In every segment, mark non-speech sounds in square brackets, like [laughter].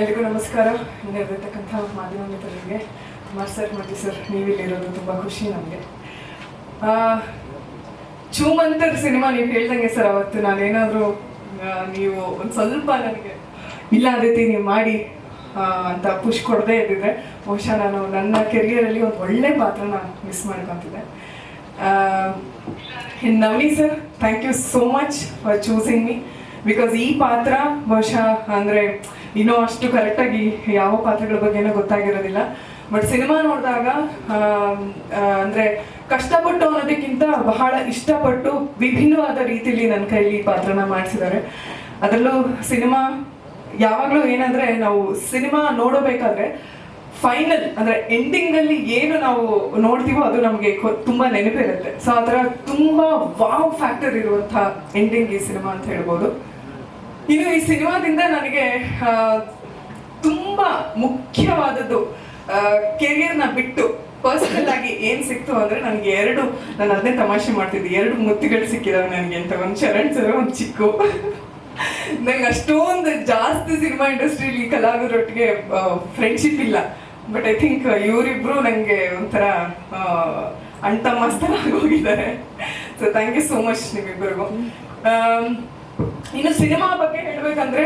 ಎಲ್ರಿಗೂ ನಮಸ್ಕಾರ. ಇಲ್ಲಿರ್ತಕ್ಕಂಥ ಮಾಧ್ಯಮ ಮಿತ್ರರಿಗೆ, ಕುಮಾರ್ ಸರ್ ಮತ್ತು ಸರ್ ನೀವಿಲ್ಲಿರೋದು ತುಂಬ ಖುಷಿ ನಮಗೆ. ಚೂಮಂತರ್ ಸಿನಿಮಾ ನೀವು ಹೇಳ್ದಂಗೆ ಸರ್, ಅವತ್ತು ನಾನೇನಾದರೂ ನೀವು ಒಂದು ಸ್ವಲ್ಪ ನನಗೆ ಇಲ್ಲ ರೀತಿ ನೀವು ಮಾಡಿ ಅಂತ ಪುಷ್ ಕೊಡದೇ ಇದ್ದಿದ್ರೆ, ಬಹುಶಃ ನಾನು ನನ್ನ ಕೆರಿಯರಲ್ಲಿ ಒಂದು ಒಳ್ಳೆ ಪಾತ್ರನ miss ಮಾಡ್ಕೊತಿದ್ದೆ. Navani sir thank you so much for choosing me because ಈ ಪಾತ್ರ ಬಹುಶಃ ಅಂದರೆ ಇನ್ನೂ ಅಷ್ಟು ಕರೆಕ್ಟಾಗಿ ಯಾವ ಪಾತ್ರಗಳ ಬಗ್ಗೆನೂ ಗೊತ್ತಾಗಿರೋದಿಲ್ಲ. ಬಟ್ ಸಿನಿಮಾ ನೋಡಿದಾಗ ಅಂದರೆ ಕಷ್ಟಪಟ್ಟು ಅನ್ನೋದಕ್ಕಿಂತ ಬಹಳ ಇಷ್ಟಪಟ್ಟು ವಿಭಿನ್ನವಾದ ರೀತಿಯಲ್ಲಿ ನನ್ನ ಕೈಲಿ ಪಾತ್ರನ ಮಾಡಿಸಿದ್ದಾರೆ. ಅದರಲ್ಲೂ ಸಿನಿಮಾ ಯಾವಾಗಲೂ ಏನಂದ್ರೆ ನಾವು ಸಿನಿಮಾ ನೋಡಬೇಕಾದ್ರೆ ಫೈನಲ್ ಅಂದ್ರೆ ಎಂಡಿಂಗ್ ಅಲ್ಲಿ ಏನು ನಾವು ನೋಡ್ತೀವೋ ಅದು ನಮಗೆ ತುಂಬಾ ನೆನಪಿರುತ್ತೆ. ಸೊ ಆ ಥರ ತುಂಬಾ ವಾವ್ ಫ್ಯಾಕ್ಟರ್ ಇರುವಂತಹ ಎಂಡಿಂಗ್ ಈ ಸಿನಿಮಾ ಅಂತ ಹೇಳ್ಬೋದು. ಇನ್ನು ಈ ಸಿನಿಮಾದಿಂದ ನನಗೆ ತುಂಬಾ ಮುಖ್ಯವಾದದ್ದು ಕೆರಿಯರ್ನ ಬಿಟ್ಟು ಪರ್ಸನಲ್ ಆಗಿ ಏನ್ ಸಿಕ್ತು ಅಂದ್ರೆ ನನಗೆ ಎರಡು, ನಾನು ಅದನ್ನೇ ತಮಾಷೆ ಮಾಡ್ತಿದ್ದೆ. ಎರಡು ಮುತ್ತಿಗಳು ಸಿಕ್ಕಿದಾವೆ ನನಗೆ ಅಂತ. ಒಂದು ಶರಣ್ ಸರ್, ಒಂದು ಚಿಕ್ಕು. ನಂಗೆ ಅಷ್ಟೊಂದು ಜಾಸ್ತಿ ಸಿನಿಮಾ ಇಂಡಸ್ಟ್ರಿಲಿ ಕಲಾವಿದರೊಟ್ಟಿಗೆ ಫ್ರೆಂಡ್ಶಿಪ್ ಇಲ್ಲ. ಬಟ್ ಐ ಥಿಂಕ್ ಇವರಿಬ್ರು ನನಗೆ ಒಂಥರ ಮಸ್ತರ ಹೋಗಿದ್ದಾರೆ so thank you so much ನಿಮ್ಮಿಬ್ಬರಿಗೂ. ಇನ್ನು ಸಿನಿಮಾ ಬಗ್ಗೆ ಹೇಳ್ಬೇಕಂದ್ರೆ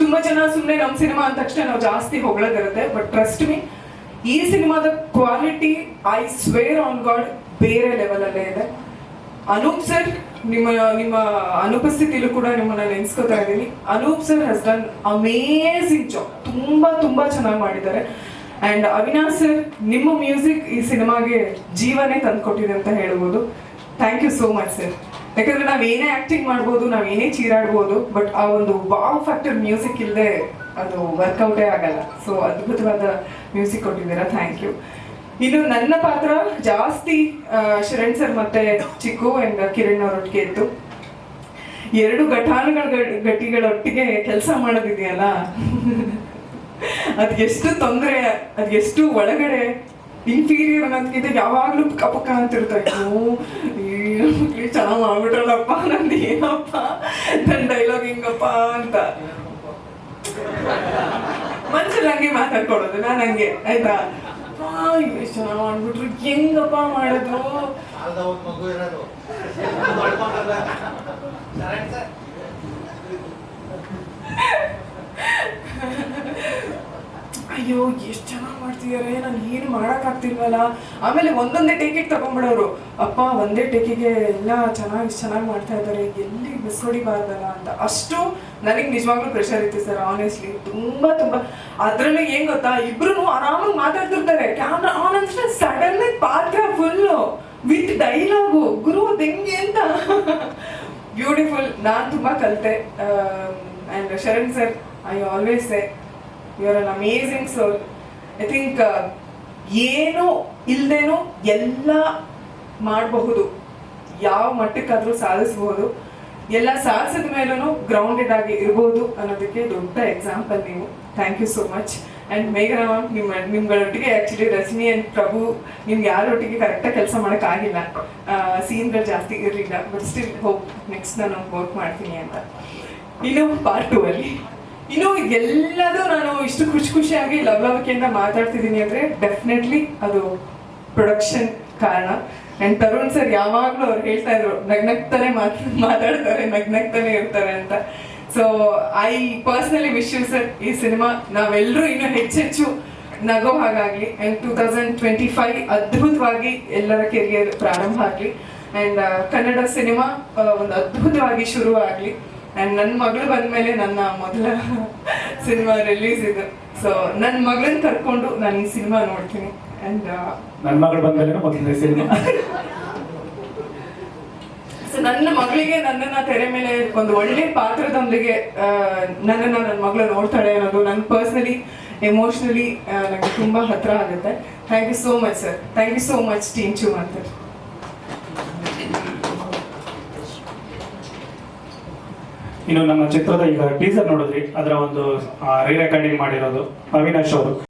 ತುಂಬಾ ಜನ ಸುಮ್ಮನೆ ನಮ್ಮ ಸಿನಿಮಾ ಅಂದ ತಕ್ಷಣ ನಾವು ಜಾಸ್ತಿ ಹೊಗಳದಿರುತ್ತೆ ಬಟ್ ಟ್ರಸ್ಟ್ ಮೀ ಈ ಸಿನಿಮಾದ quality I swear on God ಬೇರೆ ಲೆವೆಲ್ ಅಲ್ಲೇ ಇದೆ. ಅನೂಪ್ ಸರ್ ನಿಮ್ಮ ನಿಮ್ಮ ಅನುಪಸ್ಥಿತಿಯಲ್ಲೂ ಕೂಡ ನಿಮ್ಮನ್ನ ನೆನ್ಸ್ಕೋತಾ ಇದ್ದೀನಿ. Anup sir has done amazing job ತುಂಬಾ ತುಂಬಾ ಚೆನ್ನಾಗಿ ಮಾಡಿದ್ದಾರೆ. ಅಂಡ್ ಅವಿನಾಶ್ ಸರ್ ನಿಮ್ಮ ಮ್ಯೂಸಿಕ್ ಈ ಸಿನಿಮಾಗೆ ಜೀವನೇ ತಂದ್ಕೊಟ್ಟಿದೆ ಅಂತ ಹೇಳ್ಬೋದು. Thank you so much sir ಯಾಕಂದ್ರೆ ನಾವ್ ಏನೇ ಆಕ್ಟಿಂಗ್ ಮಾಡ್ಬೋದು ನಾವೇನೇ ಚೀರಾಡ್ಬೋದು ಬಟ್ ಆ ಒಂದು ವಾವ್ ಫ್ಯಾಕ್ಟರ್ ಮ್ಯೂಸಿಕ್ ಇಲ್ಲದೆ ಅದು ವರ್ಕೌಟೇ ಆಗಲ್ಲ. ಸೊ ಅದ್ಭುತವಾದ ಮ್ಯೂಸಿಕ್ ಕೊಟ್ಟಿದ್ದೀರಾ ಥ್ಯಾಂಕ್ ಯು ಇನ್ನು ನನ್ನ ಪಾತ್ರ ಜಾಸ್ತಿ ಶರಣ್ ಸರ್ ಮತ್ತೆ ಚಿಕ್ಕು ಅಂಡ್ ಕಿರಣ್ ಅವರೊಟ್ಟಿಗೆ ಇತ್ತು ಎರಡು ಘಟಾನುಗಳ ಗಟ್ಟಿಗಳೊಟ್ಟಿಗೆ ಕೆಲಸ ಮಾಡೋದಿದೆಯಲ್ಲ? ಎಷ್ಟು ತೊಂದರೆ ಅದೆಷ್ಟು ಒಳಗಡೆ ಇನ್ಫೀರಿಯರ್ ಅನ್ನೋದಕ್ಕಿಂತ ಯಾವಾಗ್ಲೂ ಕಪಕ ಅಂತಿರ್ತಾ ಇತ್ತು. ಚೆನ್ನಾಗಿ ಮಾಡ್ಬಿಟ್ರಲ್ಲಪ್ಪ ನಂದು ಏನಪ್ಪ ನನ್ನ ಡೈಲಾಗ್ ಹಿಂಗಪ್ಪ ಅಂತ ಮನ್ಸಲ್ಲಿ ಹಂಗೆ ಮಾತಾಡ್ಕೊಳ್ಳೋದು ನಾನು ಹಂಗೆ ಆಯ್ತಾ ಎಷ್ಟು ಚೆನ್ನಾಗಿ ಮಾಡ್ಬಿಟ್ರು ಹೆಂಗಪ್ಪ ಮಾಡೋದು ಅಲ್ದ ಒಂದ್ ಮಗು ಇರೋದು ಮಾಡ್ಕೊಂಡಲ್ಲ ಕರೆಕ್ಟ್ ಸರ್ ಅಯ್ಯೋ, ಎಷ್ಟು ಚೆನ್ನಾಗಿ ಮಾಡ್ತಿದ್ದಾರೆ, ನಾನು ಏನು ಮಾಡೋಕ್ಕಾಗ್ತಿಲ್ವಲ್ಲ ಆಮೇಲೆ ಒಂದೊಂದೇ ಟೇಕಿಗೆ ತಗೊಂಡ್ಬಿಡೋರು. ಅಪ್ಪ, ಒಂದೇ ಟೇಕಿಗೆ ಎಲ್ಲ ಚೆನ್ನಾಗಿ ಚೆನ್ನಾಗಿ ಮಾಡ್ತಾ ಇದ್ದಾರೆ. ಎಲ್ಲಿ ಮಿಸ್ ಹೊಡಿಬಾರ್ದಲ್ಲ ಅಂತ. ಅಷ್ಟು ನನಗೆ ನಿಜವಾಗ್ಲೂ ಪ್ರೆಷರ್ ಇತ್ತು ಸರ್ ಆನೆಸ್ಟ್ಲಿ ತುಂಬಾ ತುಂಬಾ. ಅದ್ರಲ್ಲೂ ಏನು ಗೊತ್ತಾ ಇಬ್ರು ಆರಾಮಾಗಿ ಮಾತಾಡ್ತಿರ್ತಾರೆ. ಕ್ಯಾಮ್ರಾ ಆನ್ ಅಂದ್ರೆ ಸಡನ್ ಪಾತ್ರ ಫುಲ್ಲು ವಿತ್ ಡೈಲಾಗು ಗುರು ಅದು ಹೆಂಗೆ ಅಂತ. ಬ್ಯೂಟಿಫುಲ್ ನಾನು ತುಂಬಾ ಕಲಿತೆ. And Sharan sir I always say you are an amazing soul I think ಏನು ಇಲ್ಲದೇನು ಎಲ್ಲ ಮಾಡಬಹುದು. ಯಾವ ಮಟ್ಟಕ್ಕಾದ್ರೂ ಸಾಧಿಸಬಹುದು. ಎಲ್ಲ ಸಾಧಿಸಿದ ಮೇಲೂ ಗ್ರೌಂಡೆಡ್ ಆಗಿ ಇರ್ಬೋದು ಅನ್ನೋದಕ್ಕೆ ದೊಡ್ಡ ಎಕ್ಸಾಂಪಲ್ ನೀವು. Thank you so much and ಮೇಘನಾ ಮ್ಯಾಮ್ ನಿಮ್ಮ, ನಿಮ್ಗಳೊಟ್ಟಿಗೆ ಆ್ಯಕ್ಚುಲಿ ರಶ್ಮಿ ಆ್ಯಂಡ್ ಪ್ರಭು, ನಿಮ್ಗೆ ಯಾರೊಟ್ಟಿಗೆ ಕರೆಕ್ಟಾಗಿ ಕೆಲಸ ಮಾಡೋಕ್ಕಾಗಿಲ್ಲ ಸೀನ್ಗಳು ಜಾಸ್ತಿ ಇರಲಿಲ್ಲ ಬಟ್ ಸ್ಟಿಲ್ ಹೋಪ್ ನೆಕ್ಸ್ಟ್ ನಾನು ವರ್ಕ್ ಮಾಡ್ತೀನಿ ಅಂತ. ಇನ್ನು ಪಾರ್ಟ್ ಟೂ ಅಲ್ಲಿ. ಇನ್ನು ಎಲ್ಲದೂ ನಾನು ಇಷ್ಟು ಖುಷಿ ಖುಷಿಯಾಗಿ ಲವಲವಿಕೆಯಿಂದ ಮಾತಾಡ್ತಿದ್ದೀನಿ ಅಂದ್ರೆ ಡೆಫಿನೆಟ್ಲಿ ಅದು ಪ್ರೊಡಕ್ಷನ್ ಕಾರಣ. ಅಂಡ್ ತರುಣ್ ಸರ್ ಯಾವಾಗ್ಲೂ ಅವ್ರು ಹೇಳ್ತಾ ಇದ್ರು, ನಗ್ನಗ್ತಾನೆ ಮಾತ್, ಮಾತಾಡ್ತಾರೆ, ನಗ್ನಗ್ತಾನೆ ಇರ್ತಾರೆ ಅಂತ. So I personally wish you sir ಈ ಸಿನಿಮಾ ನಾವೆಲ್ಲರೂ ಇನ್ನು ಹೆಚ್ಚೆಚ್ಚು ನಗೋ ಹಾಗಾಗ್ಲಿ. And two thousand twenty five ಅದ್ಭುತವಾಗಿ ಎಲ್ಲರ ಕೆರಿಯರ್ ಪ್ರಾರಂಭ ಆಗ್ಲಿ. ಅಂಡ್ ಕನ್ನಡ ಸಿನಿಮಾ ಒಂದು ಅದ್ಭುತವಾಗಿ ಶುರು ಆಗ್ಲಿ ಅಂಡ್ ನನ್ನ ಮಗಳು ಬಂದ್ಮೇಲೆ ನನ್ನ ಮೊದಲ ಸಿನಿಮಾ ರಿಲೀಸ್ ಇದು. ಸೊ ನನ್ನ ಮಗಳನ್ನ ಕರ್ಕೊಂಡು ನಾನು ಈ ಸಿನಿಮಾ ನೋಡ್ತೀನಿ. ಅಂಡ್ ನನ್ನ ಮಗಳು ಬಂದ್ಮೇಲೆ ಮೊದಲನೇ ಸಿನಿಮಾ. [laughs] ಸೊ ನನ್ನ ಮಗಳಿಗೆ ನನ್ನನ್ನ ತೆರೆ ಮೇಲೆ ಒಂದು ಒಳ್ಳೆ ಪಾತ್ರದೊಂದಿಗೆ ನನ್ನನ್ನ ನನ್ನ ಮಗಳು ನೋಡ್ತಾಳೆ ಅನ್ನೋದು ನನ್ ಪರ್ಸನಲಿ ಎಮೋಷನಲಿ ನನಗೆ ತುಂಬಾ ಹತ್ರ ಆಗುತ್ತೆ. Thank you so much sir thank you so much ಟೀಂಚು ಚು ಅಂತ ಇನ್ನು ನಮ್ಮ ಚಿತ್ರದ ಈಗ ಟೀಸರ್ ನೋಡಿದ್ರಿ ಅದರ ಒಂದು ರೀ ರೆಕಾರ್ಡಿಂಗ್ ಮಾಡಿರೋದು ಅವಿನಾಶ್ ಅವರು.